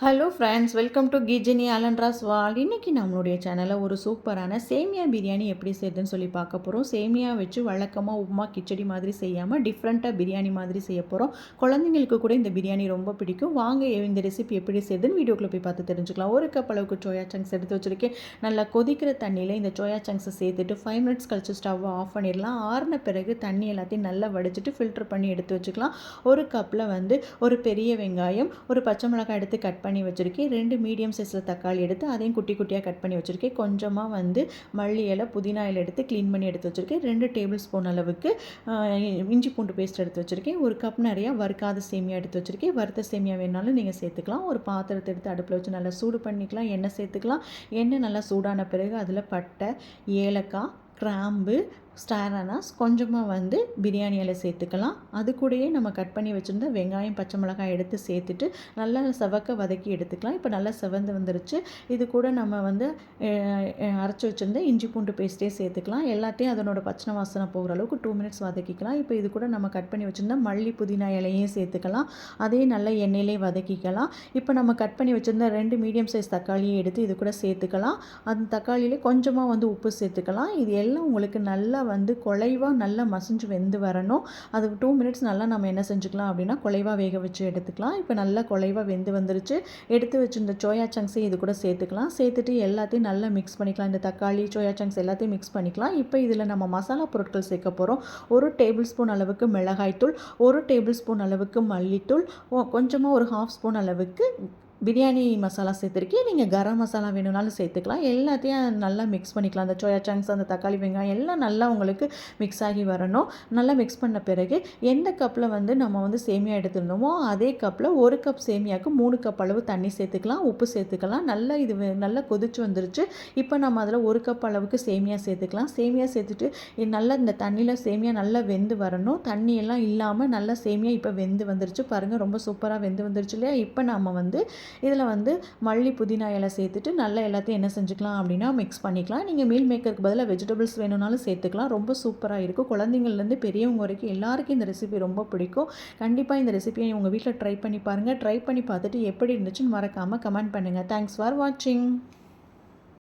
Hello friends welcome to கிஜினி அலன்ராஸ் வால் இன்றைக்கி நம்மளுடைய சேனலில் ஒரு சூப்பரான சேமியா பிரியாணி எப்படி செய்யுதுன்னு சொல்லி பார்க்க போகிறோம் சேமியா வச்சு வழக்கமாக உப்புமா கிச்சடி மாதிரி செய்யாமல் டிஃப்ரெண்ட்டாக பிரியாணி மாதிரி செய்ய போகிறோம் குழந்தைங்களுக்கு கூட இந்த பிரியாணி ரொம்ப பிடிக்கும். வாங்க இந்த ரெசிபி எப்படி செய்யுதுன்னு வீடியோக்குள்ளே போய் பார்த்து தெரிஞ்சுக்கலாம். ஒரு கப் அளவுக்கு சோயா சங்க்ஸ் எடுத்து வச்சுருக்கேன். நல்லா கொதிக்கிற தண்ணியில் இந்த சோயா சங்க்ஸை சேர்த்துட்டு ஃபைவ் மினிட்ஸ் கழிச்சு ஸ்டவ்வை ஆஃப் பண்ணிடலாம். ஆறின பிறகு தண்ணி எல்லாத்தையும் நல்லா வடிச்சிட்டு ஃபில்டர் பண்ணி எடுத்து வச்சுக்கலாம். ஒரு கப்பில் வந்து ஒரு பெரிய வெங்காயம் ஒரு பச்சை மிளகாய் எடுத்து கட் பண்ணி வச்சுருக்கேன். ரெண்டு மீடியம் சைஸில் தக்காளி எடுத்து அதையும் குட்டி குட்டியாக கட் பண்ணி வச்சுருக்கேன். கொஞ்சமாக வந்து மல்லி இலை புதினா இலை எடுத்து க்ளீன் பண்ணி எடுத்து வச்சுருக்கேன். ரெண்டு டேபிள் ஸ்பூன் அளவுக்கு இஞ்சி பூண்டு பேஸ்ட் எடுத்து வச்சுருக்கேன். ஒரு கப் நிறையா வறுக்காத சேமியா எடுத்து வச்சுருக்கேன். வறுத்த சேமியா வேணாலும் நீங்கள் சேர்த்துக்கலாம். ஒரு பாத்திரத்தை எடுத்து அடுப்பில் வச்சு நல்லா சூடு பண்ணிக்கலாம். எண்ணெய் சேர்த்துக்கலாம். எண்ணெய் நல்லா சூடான பிறகு அதில் பட்டை ஏலக்காய் கிராம்பு ஸ்டார் அனாஸ் கொஞ்சமாக வந்து பிரியாணி இலை சேர்த்துக்கலாம். அது கூடயே நம்ம கட் பண்ணி வச்சுருந்த வெங்காயம் பச்சை மிளகாய் எடுத்து சேர்த்துட்டு நல்லா செவக்க வதக்கி எடுத்துக்கலாம். இப்போ நல்லா செவந்து வந்துருச்சு. இது கூட நம்ம வந்து அரைச்சி வச்சுருந்த இஞ்சி பூண்டு பேஸ்ட்டே சேர்த்துக்கலாம். எல்லாத்தையும் அதனோட பச்சனை வாசனை போகிற அளவுக்கு டூ மினிட்ஸ் வதக்கிக்கலாம். இப்போ இது கூட நம்ம கட் பண்ணி வச்சுருந்த மல்லி புதினா இலையும் சேர்த்துக்கலாம். அதையும் நல்லா எண்ணெயிலே வதக்கிக்கலாம். இப்போ நம்ம கட் பண்ணி வச்சுருந்த ரெண்டு மீடியம் சைஸ் தக்காளியை எடுத்து இது கூட சேர்த்துக்கலாம். அந்த தக்காளியிலே கொஞ்சமாக வந்து உப்பு சேர்த்துக்கலாம். இது எல்லாம் உங்களுக்கு நல்லா வந்து குலைவாக நல்லா மசிஞ்சு வெந்து வரணும். அது டூ மினிட்ஸ் நல்லா நம்ம என்ன செஞ்சுக்கலாம் அப்படின்னா குலைவாக வேக வச்சு எடுத்துக்கலாம். இப்போ நல்லா குலைவாக வெந்து வந்துருச்சு. எடுத்து வச்சுருந்த சோயா சங்க்ஸையும் இது கூட சேர்த்துக்கலாம். சேர்த்துட்டு எல்லாத்தையும் நல்லா மிக்ஸ் பண்ணிக்கலாம். இந்த தக்காளி சோயா சங்க்ஸ் எல்லாத்தையும் மிக்ஸ் பண்ணிக்கலாம். இப்போ இதில் நம்ம மசாலா பொருட்கள் சேர்க்க போகிறோம் ஒரு டேபிள் ஸ்பூன் அளவுக்கு மிளகாய்த்தூள் ஒரு டேபிள் ஸ்பூன் அளவுக்கு மல்லித்தூள் கொஞ்சமாக ஒரு ஹாஃப் ஸ்பூன் அளவுக்கு பிரியாணி மசாலா சேர்த்துருக்கேன் நீங்கள் கரம் மசாலா வேணும்னாலும் சேர்த்துக்கலாம். எல்லாத்தையும் நல்லா மிக்ஸ் பண்ணிக்கலாம். அந்த சோயா சங்க்ஸ் அந்த தக்காளி வெங்காயம் எல்லாம் நல்லா உங்களுக்கு மிக்ஸ் ஆகி வரணும். நல்லா மிக்ஸ் பண்ண பிறகு எந்த கப்பில் வந்து நம்ம வந்து சேமியா எடுத்துருந்தோமோ அதே கப்பில் ஒரு கப் சேமியாவுக்கு மூணு கப் அளவு தண்ணி சேர்த்துக்கலாம். உப்பு சேர்த்துக்கலாம். நல்லா இது நல்லா கொதிச்சு வந்துருச்சு. இப்போ நம்ம அதில் ஒரு கப் அளவுக்கு சேமியா சேர்த்துக்கலாம். சேமியா சேர்த்துட்டு நல்லா இந்த தண்ணியில் சேமியா நல்லா வெந்து வரணும். தண்ணியெல்லாம் இல்லாமல் நல்லா சேமியா இப்போ வெந்து வந்துருச்சு. பாருங்கள் ரொம்ப சூப்பராக வெந்து வந்துருச்சு இல்லையா? இப்போ நம்ம வந்து இதில் வந்து மல்லி புதினா இலை சேர்த்துட்டு நல்லா எல்லாத்தையும் என்ன செஞ்சுக்கலாம் அப்படின்னா மிக்ஸ் பண்ணிக்கலாம். நீங்கள் மீல் மேக்கருக்கு பதிலாக வெஜிடபிள்ஸ் வேணும்னாலும் சேர்த்துக்கலாம். ரொம்ப சூப்பராக இருக்கும். குழந்தைங்கள்லேருந்து பெரியவங்க வரைக்கும் எல்லாருக்கும் இந்த ரெசிபி ரொம்ப பிடிக்கும். கண்டிப்பாக இந்த ரெசிபியை உங்கள் வீட்டில் ட்ரை பண்ணி பாருங்கள் ட்ரை பண்ணி பார்த்துட்டு எப்படி இருந்துச்சுன்னு மறக்காமல் கமெண்ட் பண்ணுங்கள் தேங்க்ஸ் ஃபார் வாட்சிங்